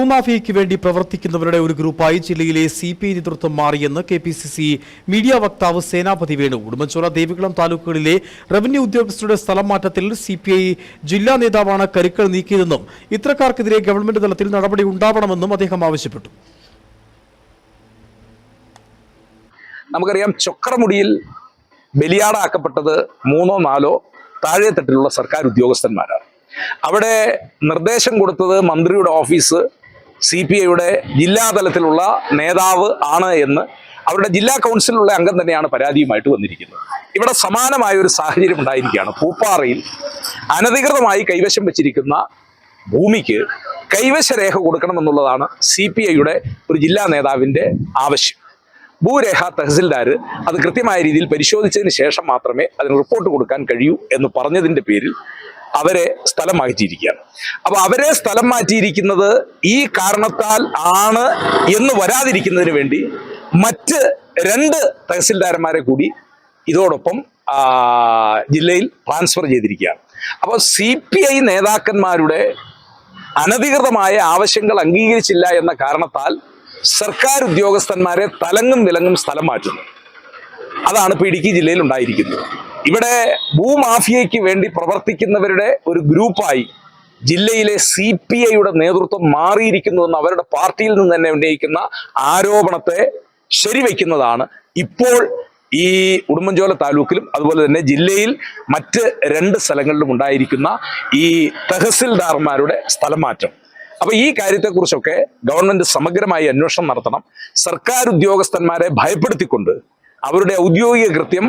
ഭൂമാഫിയയ്ക്ക് വേണ്ടി പ്രവർത്തിക്കുന്നവരുടെ ഒരു ഗ്രൂപ്പായി ജില്ലയിലെ സി പി ഐ നേതൃത്വം മാറിയെന്ന് K P C C media വക്താവ് സേനാപതി വേണു. ഉടുമ്പൻചോല ദേവികുളം താലൂക്കുകളിലെ റവന്യൂ ഉദ്യോഗസ്ഥരുടെ സ്ഥലം മാറ്റത്തിൽ സി പി ഐ ജില്ലാ നേതാവാണ് കരുക്കൾ നീക്കിയതെന്നും ഇത്തരക്കാർക്കെതിരെ ഗവൺമെന്റ് തലത്തിൽ നടപടി ഉണ്ടാവണമെന്നും അദ്ദേഹം ആവശ്യപ്പെട്ടു. നമുക്കറിയാം ചൊക്രമുടിയിൽ ബലിയാടാക്കപ്പെട്ടത് മൂന്നോ നാലോ താഴെത്തട്ടിലുള്ള സർക്കാർ ഉദ്യോഗസ്ഥന്മാരാണ് അവിടെ നിർദ്ദേശം കൊടുത്തത് മന്ത്രിയുടെ ഓഫീസ് സി പി ഐയുടെ ജില്ലാതലത്തിലുള്ള നേതാവ് ആണ് എന്ന് അവരുടെ ജില്ലാ കൗൺസിലുള്ള അംഗം തന്നെയാണ് പരാതിയുമായിട്ട് വന്നിരിക്കുന്നത്. ഇവിടെ സമാനമായ ഒരു സാഹചര്യം ഉണ്ടായിരിക്കുകയാണ്. പൂപ്പാറയിൽ അനധികൃതമായി കൈവശം വെച്ചിരിക്കുന്ന ഭൂമിക്ക് കൈവശരേഖ കൊടുക്കണമെന്നുള്ളതാണ് സി പി ഐയുടെ ഒരു ജില്ലാ നേതാവിന്റെ ആവശ്യം. ഭൂരേഖ തഹസിൽദാർ അത് കൃത്യമായ രീതിയിൽ പരിശോധിച്ചതിന് ശേഷം മാത്രമേ അതിന് റിപ്പോർട്ട് കൊടുക്കാൻ കഴിയൂ എന്ന് പറഞ്ഞതിന്റെ പേരിൽ അവരെ സ്ഥലം മാറ്റിയിരിക്കുകയാണ്. അപ്പൊ അവരെ സ്ഥലം മാറ്റിയിരിക്കുന്നത് ഈ കാരണത്താൽ ആണ് എന്ന് വരാതിരിക്കുന്നതിന് വേണ്ടി മറ്റ് രണ്ട് തഹസിൽദാരന്മാരെ കൂടി ഇതോടൊപ്പം ജില്ലയിൽ ട്രാൻസ്ഫർ ചെയ്തിരിക്കുകയാണ്. അപ്പോൾ സി പി ഐ നേതാക്കന്മാരുടെ അനധികൃതമായ ആവശ്യങ്ങൾ അംഗീകരിച്ചില്ല എന്ന കാരണത്താൽ സർക്കാർ ഉദ്യോഗസ്ഥന്മാരെ തലങ്ങും വിലങ്ങും സ്ഥലം മാറ്റുന്നു. അതാണ് ഇടുക്കി ജില്ലയിൽ ഉണ്ടായിരിക്കുന്നത്. ഇവിടെ ഭൂമാഫിയയ്ക്ക് വേണ്ടി പ്രവർത്തിക്കുന്നവരുടെ ഒരു ഗ്രൂപ്പായി ജില്ലയിലെ സി പി ഐയുടെ നേതൃത്വം മാറിയിരിക്കുന്നുവെന്ന് അവരുടെ പാർട്ടിയിൽ നിന്ന് തന്നെ ഉന്നയിക്കുന്ന ആരോപണത്തെ ശരിവെക്കുന്നതാണ്. ഇപ്പോൾ ഈ ഉടുമ്പൻചോല താലൂക്കിലും അതുപോലെ തന്നെ ജില്ലയിൽ മറ്റ് രണ്ട് സ്ഥലങ്ങളിലും ഉണ്ടായിരിക്കുന്ന ഈ തഹസിൽദാർമാരുടെ സ്ഥലമാറ്റം. അപ്പൊ ഈ കാര്യത്തെക്കുറിച്ചൊക്കെ ഗവൺമെന്റ് സമഗ്രമായി അന്വേഷണം നടത്തണം. സർക്കാർ ഉദ്യോഗസ്ഥന്മാരെ ഭയപ്പെടുത്തിക്കൊണ്ട് അവരുടെ ഔദ്യോഗിക കൃത്യം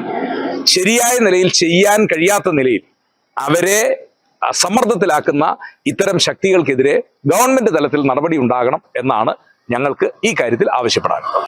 ശരിയായ നിലയിൽ ചെയ്യാൻ കഴിയാത്ത നിലയിൽ അവരെ സമ്മർദ്ദത്തിലാക്കുന്ന ഇത്തരം ശക്തികൾക്കെതിരെ ഗവൺമെന്റ് തലത്തിൽ നടപടി ഉണ്ടാകണം എന്നാണ് ഞങ്ങൾക്ക് ഈ കാര്യത്തിൽ ആവശ്യപ്പെടാനുള്ളത്.